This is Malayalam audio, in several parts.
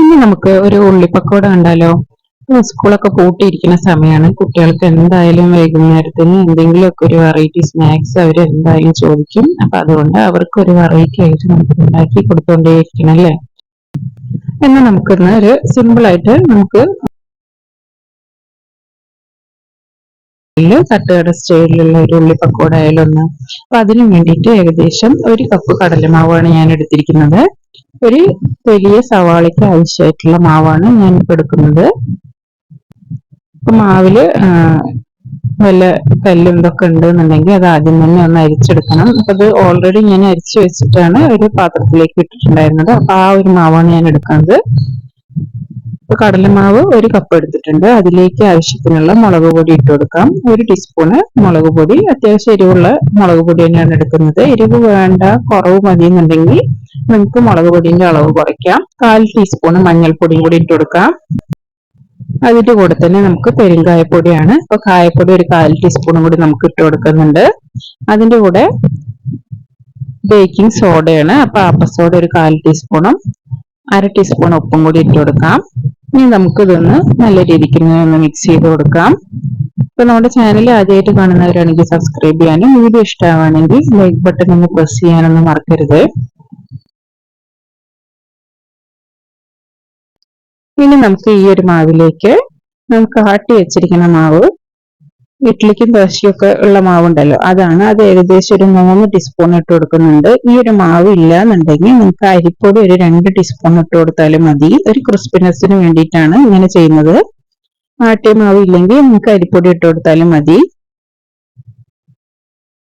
ഇനി നമുക്ക് ഒരു ഉള്ളിപ്പക്കോട കണ്ടാലോ? സ്കൂളൊക്കെ പൂട്ടിയിരിക്കുന്ന സമയമാണ് കുട്ടികൾക്ക് എന്തായാലും വൈകുന്നേരത്തിന് എന്തെങ്കിലുമൊക്കെ ഒരു വെറൈറ്റി സ്നാക്സ് അവർ എന്തായാലും ചോദിക്കും. അപ്പൊ അതുകൊണ്ട് അവർക്ക് ഒരു വെറൈറ്റി ആയിട്ട് നമുക്ക് ഉണ്ടാക്കി കൊടുത്തോണ്ടേയിരിക്കണം അല്ലേ? എന്നാൽ നമുക്കിന്ന് ഒരു സിമ്പിൾ ആയിട്ട് നമുക്ക് തട്ടുകട സ്റ്റൈലിലുള്ള ഒരു ഉള്ളിപ്പക്കോട ആയാലും ഒന്ന് അപ്പൊ അതിനു വേണ്ടിയിട്ട് ഏകദേശം ഒരു കപ്പ് കടലമാവാണ് ഞാൻ എടുത്തിരിക്കുന്നത്. ഒരു വലിയ സവാളയ്ക്ക് ആവശ്യമായിട്ടുള്ള മാവാണ് ഇപ്പൊ എടുക്കുന്നത്. മാവിൽ വല്ല കല്ലും ഇതൊക്കെ ഉണ്ടെന്നുണ്ടെങ്കിൽ അത് ആദ്യം തന്നെ ഒന്ന് അരിച്ചെടുക്കണം. അപ്പൊ അത് ഓൾറെഡി ഞാൻ അരിച്ചു വെച്ചിട്ടാണ് ഒരു പാത്രത്തിലേക്ക് ഇട്ടിട്ടുണ്ടായിരുന്നത്. അപ്പൊ ആ ഒരു മാവാണ് ഞാൻ എടുക്കുന്നത്. ഇപ്പൊ കടലമാവ് ഒരു കപ്പ് എടുത്തിട്ടുണ്ട്. അതിലേക്ക് ആവശ്യത്തിനുള്ള മുളക് പൊടി ഇട്ട് കൊടുക്കാം. ഒരു ടീസ്പൂണ് മുളക് പൊടി. അത്യാവശ്യം എരിവുള്ള മുളക് പൊടി തന്നെയാണ് എടുക്കുന്നത്. എരിവ് വേണ്ട കുറവ് മതി എന്നുണ്ടെങ്കിൽ നിങ്ങൾക്ക് മുളക് പൊടിന്റെ അളവ് കുറയ്ക്കാം. കാൽ ടീസ്പൂണ് മഞ്ഞൾപ്പൊടിയും കൂടി ഇട്ട് കൊടുക്കാം. അതിന്റെ കൂടെ തന്നെ നമുക്ക് പെരുങ്കായപ്പൊടിയാണ്. ഇപ്പൊ കായപ്പൊടി ഒരു കാൽ ടീസ്പൂണും കൂടി നമുക്ക് ഇട്ട് കൊടുക്കുന്നുണ്ട്. അതിന്റെ കൂടെ ബേക്കിംഗ് സോഡയാണ് അപ്പൊ ആപ്പസോഡ ഒരു കാൽ ടീസ്പൂണും അര ടീസ്പൂൺ ഉപ്പും കൂടി ഇട്ട് കൊടുക്കാം. ഇനി നമുക്ക് ഇതൊന്ന് നല്ല രീതിക്ക് ഒന്ന് മിക്സ് ചെയ്ത് കൊടുക്കാം. ഇപ്പൊ നമ്മുടെ ചാനൽ ആദ്യമായിട്ട് കാണുന്നവരാണെങ്കിൽ സബ്സ്ക്രൈബ് ചെയ്യാനും വീഡിയോ ഇഷ്ടമാണെങ്കിൽ ലൈക്ക് ബട്ടൺ ഒന്ന് പ്രസ് ചെയ്യാനൊന്നും മറക്കരുത്. ഇനി നമുക്ക് ഈ ഒരു മാവിലേക്ക് നമുക്ക് ആട്ടി വെച്ചിരിക്കുന്ന മാവ് ഇഡ്ലിക്കും ദോശയൊക്കെ ഉള്ള മാവുണ്ടല്ലോ. അതാണ് അത് ഏകദേശം ഒരു മൂന്ന് ടീസ്പൂൺ ഇട്ട് കൊടുക്കുന്നുണ്ട്. ഈ ഒരു മാവ് ഇല്ല എന്നുണ്ടെങ്കിൽ നിങ്ങൾക്ക് അരിപ്പൊടി ഒരു രണ്ട് ടീസ്പൂൺ ഇട്ട് കൊടുത്താലും മതി. ഒരു ക്രിസ്പിനെസ്സിന് വേണ്ടിയിട്ടാണ് ഇങ്ങനെ ചെയ്യുന്നത്. ആട്ടിയ മാവ് ഇല്ലെങ്കിൽ നിങ്ങൾക്ക് അരിപ്പൊടി ഇട്ട് കൊടുത്താലും മതി.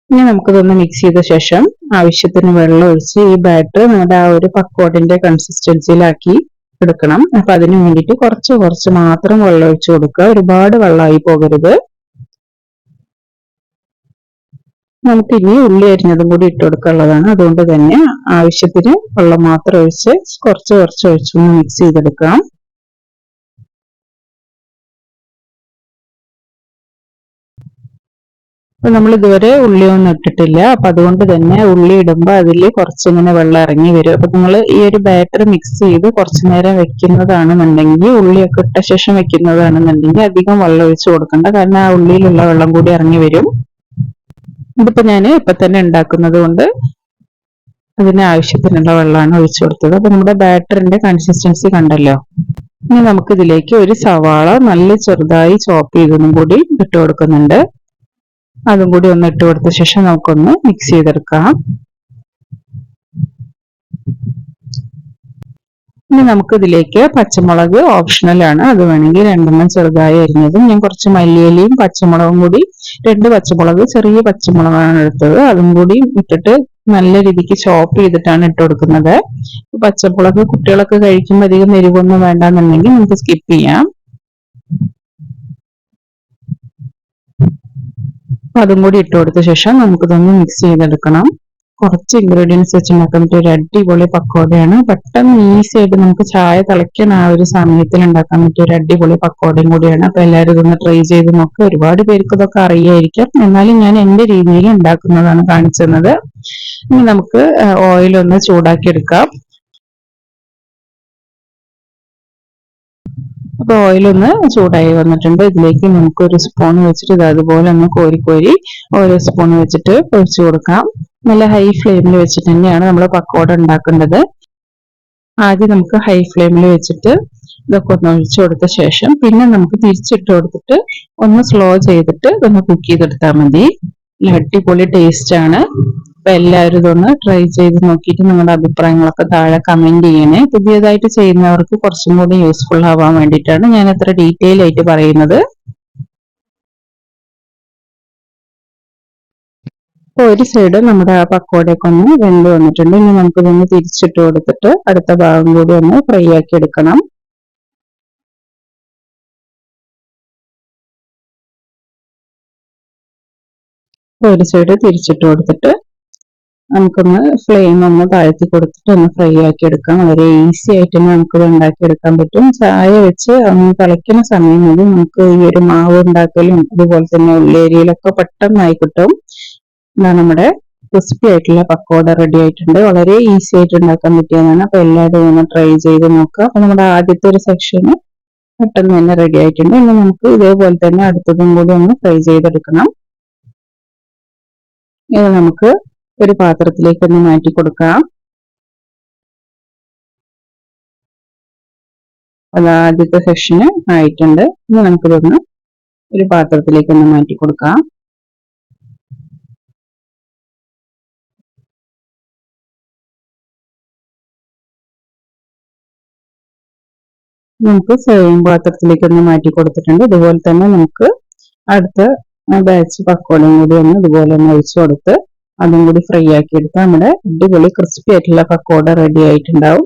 ഇനി നമുക്കിതൊന്ന് മിക്സ് ചെയ്ത ശേഷം ആവശ്യത്തിന് വെള്ളം ഒഴിച്ച് ഈ ബാറ്റർ നമ്മുടെ ആ ഒരു പക്കോടിന്റെ കൺസിസ്റ്റൻസിയിലാക്കി എടുക്കണം. അപ്പൊ അതിന് വേണ്ടിയിട്ട് കുറച്ച് കുറച്ച് മാത്രം വെള്ളം ഒഴിച്ചു കൊടുക്കുക. ഒരുപാട് വെള്ളമായി പോകരുത്. നമുക്ക് ഇനി ഉള്ളി അരിഞ്ഞതും കൂടി ഇട്ട് കൊടുക്കാനുള്ളതാണ്. അതുകൊണ്ട് തന്നെ ആവശ്യത്തിന് വെള്ളം മാത്രം ഒഴിച്ച് കുറച്ച് കുറച്ച് ഒഴിച്ചൊന്ന് മിക്സ് ചെയ്തെടുക്കാം അപ്പൊ നമ്മൾ ഇതുവരെ ഉള്ളി ഒന്നും ഇട്ടിട്ടില്ല. അപ്പൊ അതുകൊണ്ട് തന്നെ ഉള്ളി ഇടുമ്പോൾ അതിൽ കുറച്ചിങ്ങനെ വെള്ളം ഇറങ്ങി വരും. അപ്പൊ നിങ്ങൾ ഈ ഒരു ബാറ്റർ മിക്സ് ചെയ്ത് കുറച്ചു നേരം വെക്കുന്നതാണെന്നുണ്ടെങ്കിൽ ഉള്ളിയൊക്കെ ഇട്ട ശേഷം വെക്കുന്നതാണെന്നുണ്ടെങ്കിൽ അധികം വെള്ളം ഒഴിച്ചു കൊടുക്കണ്ട. കാരണം ആ ഉള്ളിയിലുള്ള വെള്ളം കൂടി ഇറങ്ങി വരും. ഇതിപ്പോ ഞാൻ ഇപ്പൊ തന്നെ ഉണ്ടാക്കുന്നത് കൊണ്ട് അതിന് ആവശ്യത്തിനുള്ള വെള്ളമാണ് ഒഴിച്ചു കൊടുത്തത്. അപ്പൊ നമ്മുടെ ബാറ്ററിന്റെ കൺസിസ്റ്റൻസി കണ്ടല്ലോ. ഇനി നമുക്ക് ഇതിലേക്ക് ഒരു സവാള നല്ല ചെറുതായി ചോപ്പ് ചെയ്തതും കൂടി ഇട്ട് കൊടുക്കുന്നുണ്ട്. അതും കൂടി ഒന്ന് ഇട്ട് കൊടുത്ത ശേഷം നമുക്കൊന്ന് മിക്സ് ചെയ്തെടുക്കാം. ഇനി നമുക്ക് ഇതിലേക്ക് പച്ചമുളക് ഓപ്ഷണൽ ആണ്. അത് വേണമെങ്കിൽ രണ്ടെണ്ണം ചെറുതായി അരിഞ്ഞതും ഞാൻ കുറച്ച് മല്ലിയിലയും പച്ചമുളകും കൂടി രണ്ട് പച്ചമുളക് ചെറിയ പച്ചമുളകാണ് എടുത്തത്. അതും കൂടി ഇട്ടിട്ട് നല്ല രീതിക്ക് ചോപ്പ് ചെയ്തിട്ടാണ് ഇട്ട് കൊടുക്കുന്നത്. പച്ചമുളക് കുട്ടികളൊക്കെ കഴിക്കുമ്പോൾ അധികം എരിവൊന്നും വേണ്ടെന്നുണ്ടെങ്കിൽ നമുക്ക് സ്കിപ്പ് ചെയ്യാം. അതും കൂടി ഇട്ട് കൊടുത്ത ശേഷം നമുക്കിതൊന്ന് മിക്സ് ചെയ്തെടുക്കണം. കുറച്ച് ഇൻഗ്രീഡിയൻസ് വെച്ച് ഉണ്ടാക്കാൻ പറ്റിയ ഒരു അടിപൊളി പക്കോടയാണ്. പെട്ടെന്ന് ഈസി ആയിട്ട് നമുക്ക് ചായ തിളയ്ക്കാൻ ആ ഒരു സമയത്തിൽ ഉണ്ടാക്കാൻ പറ്റിയ ഒരു അടിപൊളി പക്കോടയും കൂടിയാണ്. അപ്പൊ എല്ലാവരും ഇതൊന്ന് ട്രൈ ചെയ്ത് നോക്കുക ഒരുപാട് പേർക്ക് ഇതൊക്കെ അറിയായിരിക്കും. എന്നാലും ഞാൻ എന്റെ രീതിയിൽ ഉണ്ടാക്കുന്നതാണ് കാണിച്ചത് ഇനി നമുക്ക് ഓയിൽ ഒന്ന് ചൂടാക്കി എടുക്കാം അപ്പൊ ഓയിൽ ഒന്ന് ചൂടായി വന്നിട്ടുണ്ട്. ഇതിലേക്ക് നമുക്ക് ഒരു സ്പൂൺ വെച്ചിട്ട് ഇത് അതുപോലെ ഒന്ന് കോരി കോരി ഓരോ സ്പൂൺ വെച്ചിട്ട് ഒഴിച്ചു കൊടുക്കാം. നല്ല ഹൈ ഫ്ലെയിമിൽ വെച്ചിട്ട് തന്നെയാണ് നമ്മൾ പക്കോട ഉണ്ടാക്കേണ്ടത്. ആദ്യം നമുക്ക് ഹൈ ഫ്ലെയിമിൽ വെച്ചിട്ട് ഇതൊക്കെ ഒന്ന് ഒഴിച്ചു കൊടുത്ത ശേഷം പിന്നെ നമുക്ക് തിരിച്ചിട്ട് കൊടുത്തിട്ട് ഒന്ന് സ്ലോ ചെയ്തിട്ട് ഇതൊന്ന് കുക്ക് ചെയ്തെടുത്താൽ മതി. അടിപൊളി ടേസ്റ്റ് ആണ്. അപ്പൊ എല്ലാവരും ഇതൊന്ന് ട്രൈ ചെയ്ത് നോക്കിയിട്ട് നിങ്ങളുടെ അഭിപ്രായങ്ങളൊക്കെ താഴെ കമന്റ് ചെയ്യണേ. പുതിയതായിട്ട് ചെയ്യുന്നവർക്ക് കുറച്ചും കൂടി യൂസ്ഫുൾ ആവാൻ വേണ്ടിയിട്ടാണ് ഞാൻ ഇത്ര ഡീറ്റെയിൽ ആയിട്ട് പറയുന്നത്. അപ്പൊ ഒരു സൈഡ് നമ്മുടെ ആ പക്കോടയൊക്കെ ഒന്ന് വെന്ത് വന്നിട്ടുണ്ട്. ഇനി നമുക്ക് ഇതൊന്ന് തിരിച്ചിട്ട് കൊടുത്തിട്ട് അടുത്ത ഭാഗം കൂടി ഒന്ന് ഫ്രൈ ആക്കി എടുക്കണം. ഒരു സൈഡ് തിരിച്ചിട്ട് കൊടുത്തിട്ട് നമുക്കൊന്ന് ഫ്ലെയിം ഒന്ന് താഴ്ത്തി കൊടുത്തിട്ട് ഒന്ന് ഫ്രൈ ആക്കി എടുക്കാം. വളരെ ഈസി ആയിട്ട് തന്നെ ഉണ്ടാക്കി എടുക്കാൻ പറ്റും. ചായ വെച്ച് ഒന്ന് തിളയ്ക്കുന്ന സമയം മുതൽ നമുക്ക് ഈ ഒരു മാവ് ഉണ്ടാക്കലും അതുപോലെ തന്നെ ഉള്ളേരിയയിലൊക്കെ പെട്ടെന്നായി കിട്ടും. ഇതാണ് നമ്മുടെ ക്രിസ്പി ആയിട്ടുള്ള പക്കോട റെഡി ആയിട്ടുണ്ട്. വളരെ ഈസി ആയിട്ട് ഉണ്ടാക്കാൻ പറ്റിയതാണ്. അപ്പൊ എല്ലാവരും ഒന്ന് ട്രൈ ചെയ്ത് നോക്കുക. അപ്പൊ നമ്മുടെ ആദ്യത്തെ ഒരു സെക്ഷന് പെട്ടെന്ന് തന്നെ റെഡി ആയിട്ടുണ്ട്. ഇനി നമുക്ക് ഇതേപോലെ തന്നെ അടുത്തതും കൂടി ഒന്ന് ഫ്രൈ ചെയ്തെടുക്കണം. ഇത് നമുക്ക് ഒരു പാത്രത്തിലേക്ക് ഒന്ന് മാറ്റി കൊടുക്കാം. അത് ആദ്യത്തെ സെക്ഷന് ആയിട്ടുണ്ട്. ഇനി നമുക്കിതൊന്ന് ഒരു പാത്രത്തിലേക്ക് ഒന്ന് മാറ്റി കൊടുക്കാം. നമുക്ക് സെയിം പാത്രത്തിലേക്ക് ഒന്ന് മാറ്റി കൊടുത്തിട്ടുണ്ട്. ഇതുപോലെ തന്നെ നമുക്ക് അടുത്ത ബാച്ച് പക്കോടയും കൂടി ഒന്ന് ഇതുപോലെ ഒന്ന് ഒഴിച്ചു കൊടുത്ത് അതും കൂടി ഫ്രൈ ആക്കി എടുത്ത് നമ്മുടെ അടിപൊളി ക്രിസ്പി ആയിട്ടുള്ള പക്കോട റെഡി ആയിട്ടുണ്ടാവും.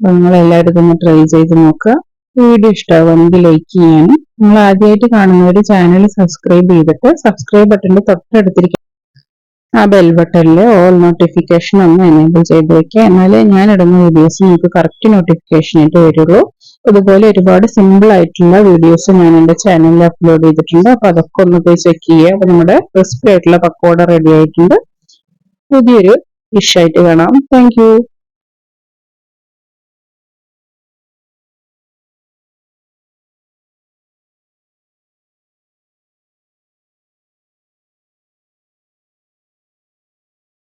അപ്പൊ നിങ്ങൾ എല്ലാവരും ഇതൊന്ന് ട്രൈ ചെയ്ത് നോക്കുക. വീഡിയോ ഇഷ്ടമാവുമെങ്കിൽ ലൈക്ക് ചെയ്യാനും. നിങ്ങൾ ആദ്യമായിട്ട് കാണുന്നവർ ചാനൽ സബ്സ്ക്രൈബ് ചെയ്തിട്ട് സബ്സ്ക്രൈബ് ബട്ടണിൽ തൊട്ടടുത്തിരിക്കും ആ ബെൽ ബട്ടണിൽ ഓൾ നോട്ടിഫിക്കേഷൻ ഒന്ന് എനേബിൾ ചെയ്ത് വെക്കുക. എന്നാലേ ഞാൻ ഇടുന്ന വീഡിയോസ് നിങ്ങൾക്ക് കറക്റ്റ് നോട്ടിഫിക്കേഷൻ ആയിട്ട് വരുള്ളൂ. അതുപോലെ ഒരുപാട് സിമ്പിൾ ആയിട്ടുള്ള വീഡിയോസ് ഞാൻ എന്റെ ചാനലിൽ അപ്ലോഡ് ചെയ്തിട്ടുണ്ട്. അപ്പൊ അതൊക്കെ ഒന്ന് പോയി ചെക്ക് ചെയ്യുക. അപ്പൊ നമ്മുടെ ക്രിസ്പി ആയിട്ടുള്ള പക്കോട റെഡി ആയിട്ടുണ്ട്. പുതിയൊരു ഡിഷായിട്ട് കാണാം. താങ്ക്